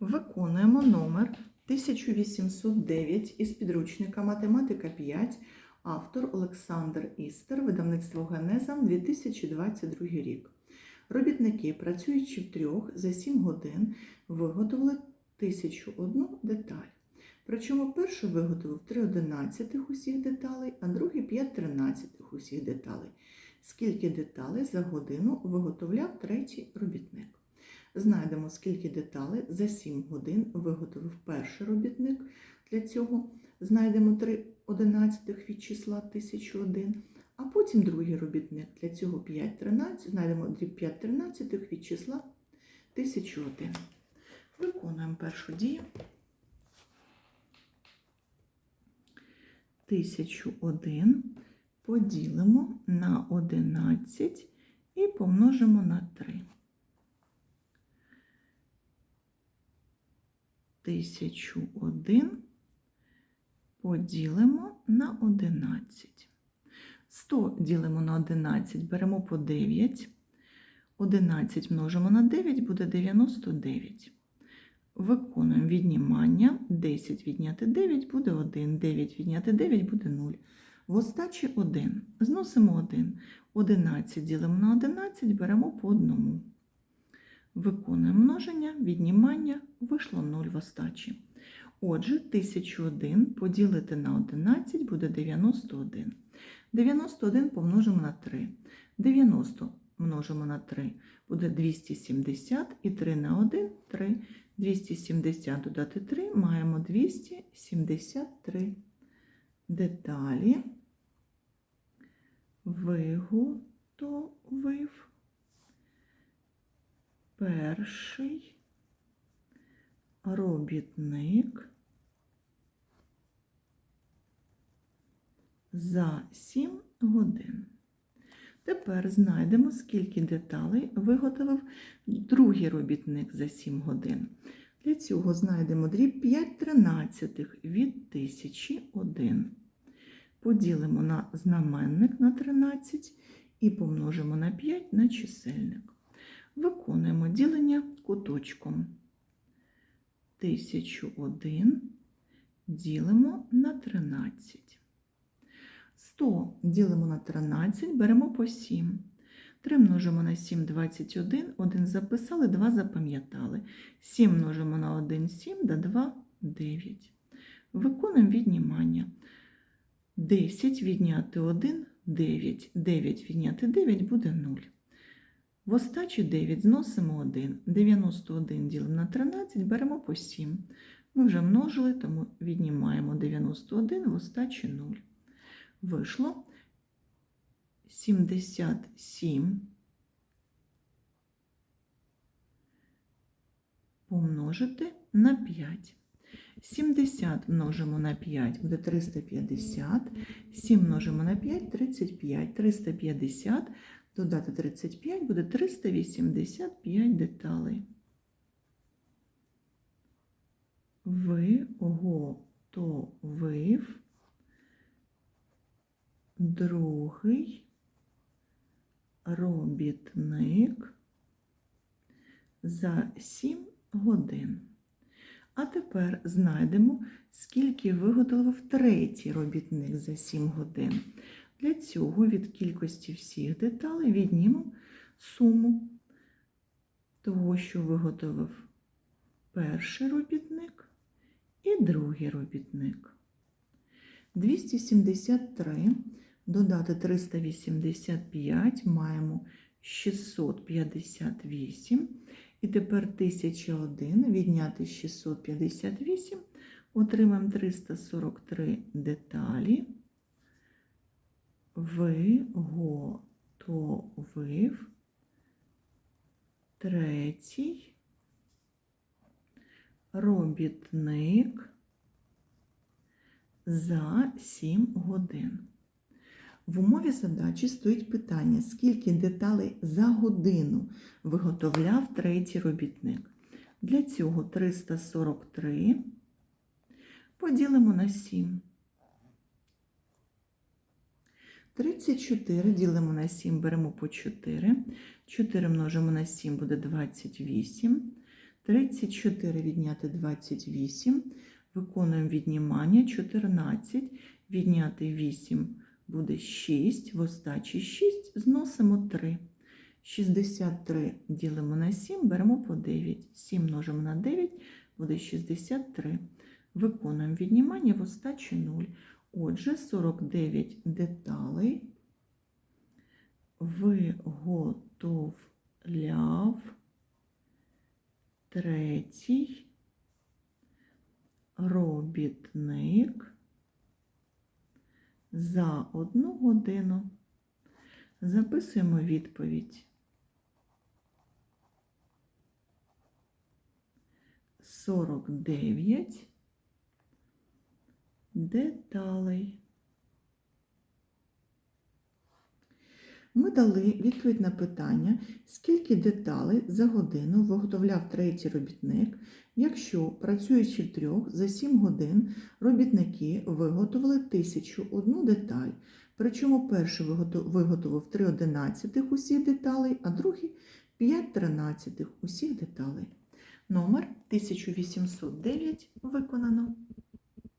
Виконуємо номер 1809 із підручника Математика 5, автор Олександр Істер, видавництво Генеза, 2022 рік. Робітники, працюючи в трьох за 7 годин, виготовили 1001 деталь. Причому перший виготовив 3 одинадцятих усіх деталей, а другий 5 тринадцятих усіх деталей. Скільки деталей за годину виготовляв третій робітник? Знайдемо, скільки деталей за 7 годин виготовив перший робітник. Для цього знайдемо 3 одинадцятих від числа 1001, а потім другий робітник. Для цього 5 13, знайдемо 5 тринадцятих від числа 1001. Виконуємо першу дію. 1001 поділимо на 11 і помножимо на 3. 1001 поділимо на 11. 100 ділимо на 11, беремо по 9. 11 множимо на 9 буде 99. Виконуємо віднімання. 10 відняти 9 буде 1. 9 відняти 9 буде 0. В остачі 1. Зносимо 1. 11 ділимо на 11, беремо по 1. Виконуємо множення, віднімання, вийшло 0 в остачі. Отже, 1001 поділити на 11 буде 91. 91 помножимо на 3. 90 множимо на 3 буде 270 і 3 на 1 – 3. 270 додати 3 маємо 273 деталі. Виготовив перший робітник за 7 годин. Тепер знайдемо, скільки деталей виготовив другий робітник за 7 годин. Для цього знайдемо дріб 5 тринадцятих від 1001. Поділимо на знаменник на 13 і помножимо на 5 на чисельник. Виконуємо ділення куточком. 1001 ділимо на 13. 100 ділимо на 13, беремо по 7. 3 множимо на 7 21, 1 записали, 2 запам'ятали. 7 множимо на 1 7, да 2 9. Виконуємо віднімання. 10 відняти 1 9. 9 відняти 9 буде 0. В остачі 9 зносимо 1. 91 ділимо на 13, беремо по 7. Ми вже множили, тому віднімаємо 91 в остачі 0. Вийшло 77 помножити на 5. 70 множимо на 5 буде 350. 7 множимо на 5 35. 350 додати 35 буде 385 деталей. Виготовив другий робітник за 7 годин. А тепер знайдемо, скільки виготовив третій робітник за 7 годин. Для цього від кількості всіх деталей віднімемо суму того, що виготовив перший робітник і другий робітник. 273 додати 385 маємо 658. І тепер 1001 відняти 658, отримаємо 343 деталі. Виготовив третій робітник за 7 годин. В умові задачі стоїть питання, скільки деталей за годину виготовляв третій робітник. Для цього 343 поділимо на 7. 34 ділимо на 7, беремо по 4. 4 множимо на 7 буде 28. 34 відняти 28. Виконуємо віднімання 14. Відняти 8 буде 6. В остачі 6 зносимо 3. 63 ділимо на 7, беремо по 9. 7 множимо на 9 буде 63. Виконуємо віднімання в остачі 0. Отже, 49 деталей виготовляв третій робітник за одну годину. Записуємо відповідь. 49 деталей. Ми дали відповідь на питання, скільки деталей за годину виготовляв третій робітник, якщо, працюючи в трьох за 7 годин, робітники виготовили 1001 деталь. Причому перший виготовив 3 одинадцятих усіх деталей, а другий 5 тринадцятих усіх деталей. Номер 1809 виконано.